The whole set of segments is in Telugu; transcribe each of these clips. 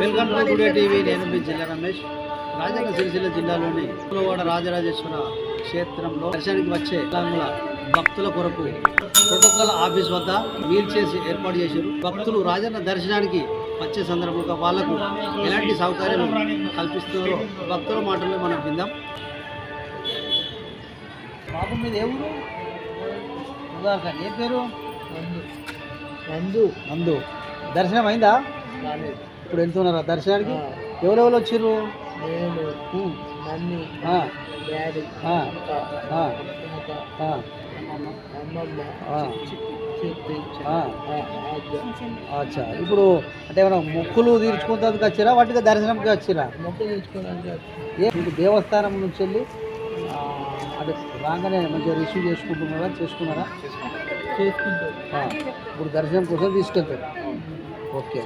Welcome to today TV. నేను మీ జిల్లా రమేష్. రాజన్న సిరిసిల్ల జిల్లాలోని పూలవాడ రాజరాజేశ్వర క్షేత్రంలో దర్శనానికి వచ్చే తెలంగాణ భక్తుల కొరకు ప్రోటోకాల్ ఆఫీస్ వద్ద వీల్ చేసి ఏర్పాటు చేశారు. భక్తులు రాజన్న దర్శనానికి వచ్చే సందర్భంగా వాళ్ళకు ఎలాంటి సౌకర్యాలు కల్పిస్తున్నారో భక్తుల మాటల్లో మనం విందాం. బాబు మీద ఏ ఊరు? ఉదాహరణ ఏ పేరు? నందు. నందు. దర్శనం అయిందా? ఇప్పుడు వెళ్తున్నారా దర్శనానికి ఎవరెవరు వచ్చిర్రు. Mummy daddy. అజ్జ అచ్చా. ఇప్పుడు అంటే ఏమైనా మొక్కులు తీర్చుకుంటానికి వచ్చిరా? వాటికి దర్శనంకి వచ్చిరా? మొక్క తెచ్చుకోవడానికి ఏ దేవస్థానం నుంచి వెళ్ళి అదే రాగానే మంచిగా రిసీవ్ చేసుకుంటున్నారా? చేసుకున్నారా? చేసుకుంటాం. ఆ, ఇప్పుడు దర్శనం కోసం తీసుకెళ్తారు. ఓకే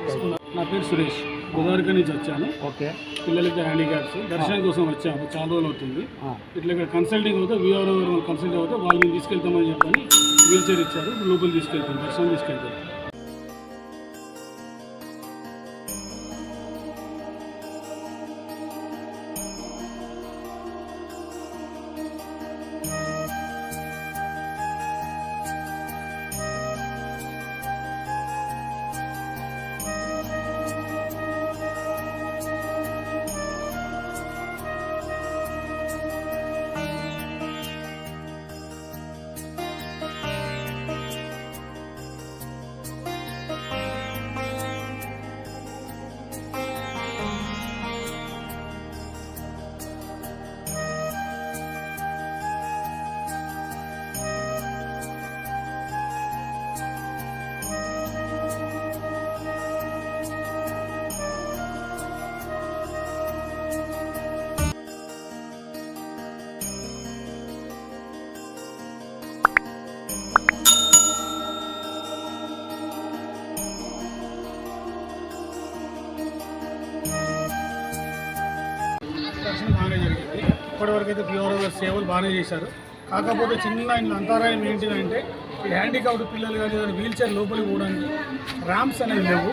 నా పేరు సురేష్. గోదావరిక నుంచి వచ్చాను. ఓకే. పిల్లలకి హ్యాండిక్యాప్స్. దర్శనం కోసం వచ్చాము. చాలా రోజులు అవుతుంది. ఇట్లా ఇక్కడ కన్సల్టింగ్ అవుతే వీఆర్ఓ కన్సల్ట్ అవుతే వాళ్ళని తీసుకెళ్తామని చెప్పని వీల్ చైర్ ఇచ్చారు. లోపల తీసుకెళ్తాం దర్శనం తీసుకెళ్తాం. దర్శనం బాగానే జరిగింది. ఇప్పటివరకు అయితే గారు సేవలు బాగానే చేశారు. కాకపోతే చిన్న ఇంట్లో అంతరాయం ఏంటిదంటే ఈ హ్యాండిక్యాప్డ్ పిల్లలు కానీ వీల్ చైర్ లోపలికి పోవడానికి ర్యాంప్స్ అనేవి లేవు.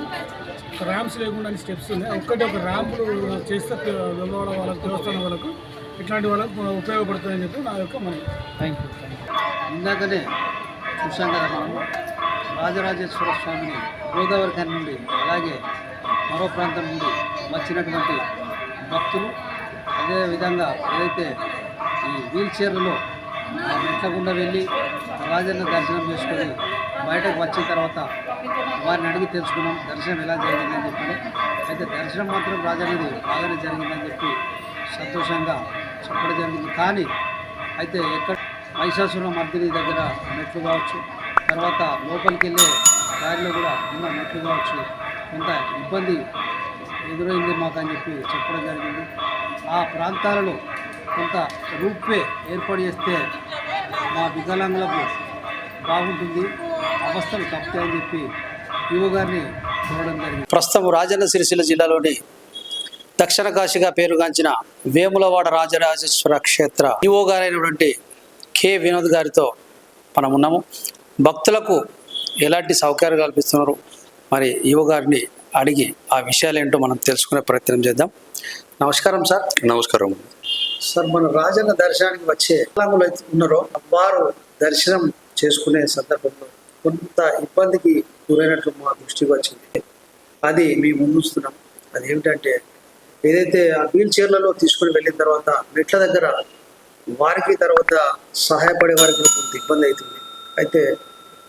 ర్యాంప్స్ లేకుండా స్టెప్స్ ఉన్నాయి. ఒక్కటి ఒక ర్యాంపులు చేస్తే వెల్లవాడ వాళ్ళకి దేవస్థానం వాళ్ళకు ఇట్లాంటి వాళ్ళకు ఉపయోగపడుతుందని చెప్పి నా యొక్క మనం థ్యాంక్ యూ ఇందాకనే చూసాం కదా మనం. రాజరాజేశ్వర స్వామిని గోదావరి నుండి అలాగే మరో ప్రాంతం నుండి వచ్చినటువంటి భక్తులు అదేవిధంగా ఏదైతే ఈ వీల్ చైర్లలో ఆ వెళ్ళి రాజన్న దర్శనం చేసుకొని బయటకు వచ్చిన తర్వాత వారిని అడిగి తెలుసుకున్నాం దర్శనం ఎలా జరిగిందని చెప్పి అయితే దర్శనం మాత్రం రాజన్నది బాగానే జరిగిందని చెప్పి సంతోషంగా చెప్పడం జరిగింది. కానీ అయితే ఎక్కడ మహిషాసుర మర్దిని దగ్గర మెట్లు కావచ్చు తర్వాత లోపలికి వెళ్ళే దారిలో కూడా ఉన్న మెట్లు కావచ్చు కొంత ఇబ్బంది ఎదురైంది మాకు అని చెప్పి చెప్పడం జరిగింది. ఆ ప్రాంతాలలో కొంత రూపే ఏర్పాటు చేస్తే మా వికలాంగులకు బాగుంటుంది అవస్థలు తప్పుతాయని చెప్పి యువ గారిని చూడడం జరిగింది. ప్రస్తుతం రాజన్న సిరిసిల్ల జిల్లాలోని దక్షిణ కాశీగా పేరుగాంచిన వేములవాడ రాజరాజేశ్వర క్షేత్ర ఈవో గారైనటువంటి కె వినోద్ గారితో మనం ఉన్నాము. భక్తులకు ఎలాంటి సౌకర్యాలు కల్పిస్తున్నారు? మరి ఈవో గారిని అడిగి ఆ విషయాలు ఏంటో మనం తెలుసుకునే ప్రయత్నం చేద్దాం. నమస్కారం సార్. నమస్కారం. సార్ మన రాజన్న దర్శనానికి వచ్చే వికలాంగులు ఉన్నారో వారు దర్శనం చేసుకునే సందర్భంలో కొంత ఇబ్బందికి గురైనట్లు మా దృష్టికి వచ్చింది. అది మేము ముందుస్తున్నాం అది ఏమిటంటే ఏదైతే ఆ వీల్ చైర్లలో తీసుకుని వెళ్ళిన తర్వాత మెట్ల దగ్గర వారికి తర్వాత సహాయపడే వారికి కొంత ఇబ్బంది అవుతుంది. అయితే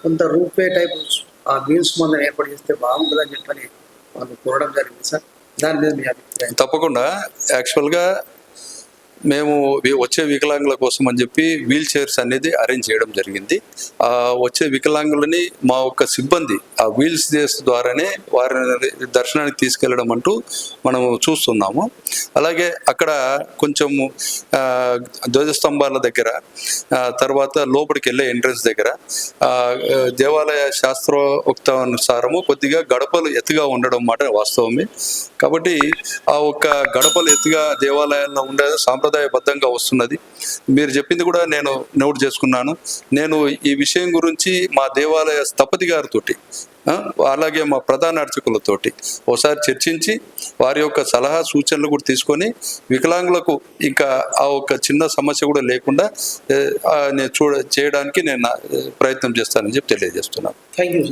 కొంత రూపే టైప్ ఆ వీల్స్ మందం ఏర్పాటు చేస్తే బాగుంటుందని చెప్పని వాళ్ళు కోరడం జరిగింది సార్. దాని మీద మీ అభిప్రాయం. తప్పకుండా. యాక్చువల్గా మేము వచ్చే వికలాంగుల కోసం అని చెప్పి వీల్ చైర్స్ అనేది అరేంజ్ చేయడం జరిగింది. ఆ వచ్చే వికలాంగులని మా యొక్క సిబ్బంది ఆ వీల్స్ చైర్స్ ద్వారానే వారిని దర్శనానికి తీసుకెళ్ళడం అంటూ మనం చూస్తున్నాము. అలాగే అక్కడ కొంచెము ధ్వజస్తంభాల దగ్గర తర్వాత లోపలికి వెళ్ళే ఎంట్రన్స్ దగ్గర దేవాలయ శాస్త్రోక్తానుసారము కొద్దిగా గడపలు ఎత్తుగా ఉండడం మాట వాస్తవమే. కాబట్టి ఆ ఒక్క గడపలు ఎత్తుగా దేవాలయాల్లో ఉండే సాంప్రదాయబద్ధంగా వస్తున్నది. మీరు చెప్పింది కూడా నేను నోట్ చేసుకున్నాను. నేను ఈ విషయం గురించి మా దేవాలయ స్థపతి గారితోటి అలాగే మా ప్రధాన అర్చకులతోటి ఒకసారి చర్చించి వారి యొక్క సలహా సూచనలు కూడా తీసుకొని వికలాంగులకు ఇంకా ఆ ఒక చిన్న సమస్య కూడా లేకుండా చూడ చేయడానికి నేను ప్రయత్నం చేస్తానని చెప్పి తెలియజేస్తున్నాను. Thank you